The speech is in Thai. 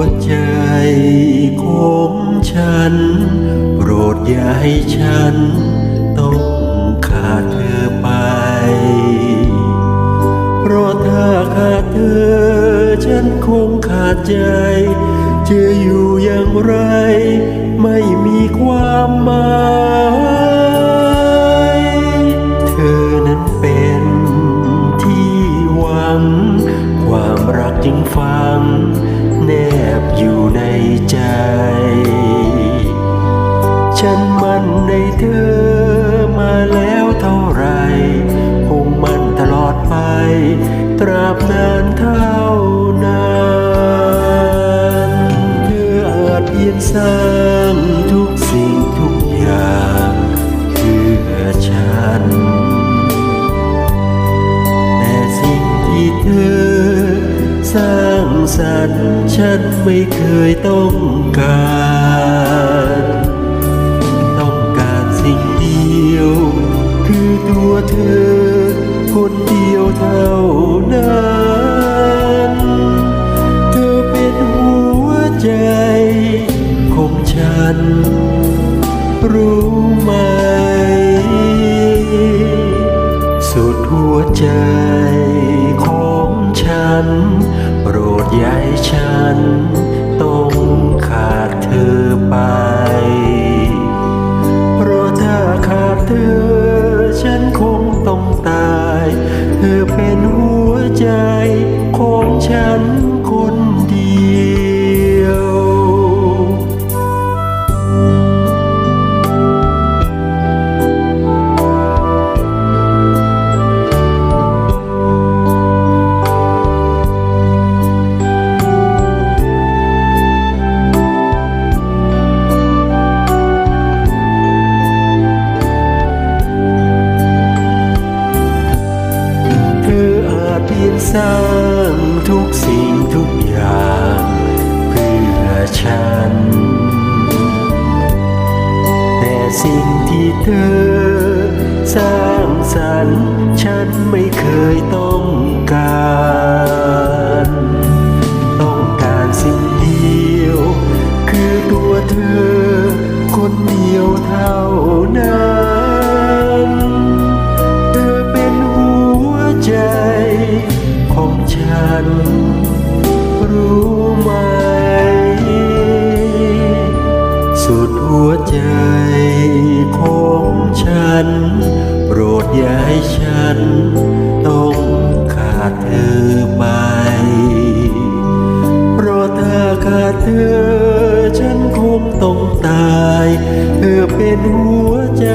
วใจของฉัน โปรดอย่าให้ฉัน ต้องขาดเธอไป เพราะถ้าขาดเธอ ฉันคงขาดใจ จะอยู่อย่างไร ไม่มีความหมาย บอยู่ในใจ ฉันมันในเธอมาแล้วเท่าไร คงมันตลอดไป ตราบนานเท่านานเธออาจเพียงสร้างทุกสิ่งทุกอย่างเพื่อฉัน แต่สิ่งที่เธอสร้าง สรรค์ฉันไม่เคยต้องการต้องการสิ่งเดียว คือตัวเธอ คนเดียวเท่านั้น เธอเป็นหัวใจของฉัน รู้ไหม สุดหัวใจ โปรดย้ายฉันต้องขาดเธอไป เพราะถ้าขาดเธอ ฉันคงต้องตาย เธอเป็นหัวใจของฉัน สร้างทุกสิ่งทุกอย่าง เพื่อฉัน แต่สิ่งที่เธอ สร้างสรรค์ฉันไม่เคยต้องการ ต้องการสิ่งเดียว คือตัวเธอ คนเดียวเท่านั้น เธอเป็นหัวใจ ของฉัน รู้ไหม สุดหัวใจของฉัน โปรดอย่าให้ฉัน ต้องขาดเธอไป เพราะถ้าขาดเธอ ฉันคงต้องตาย เธอเป็นหัวใจ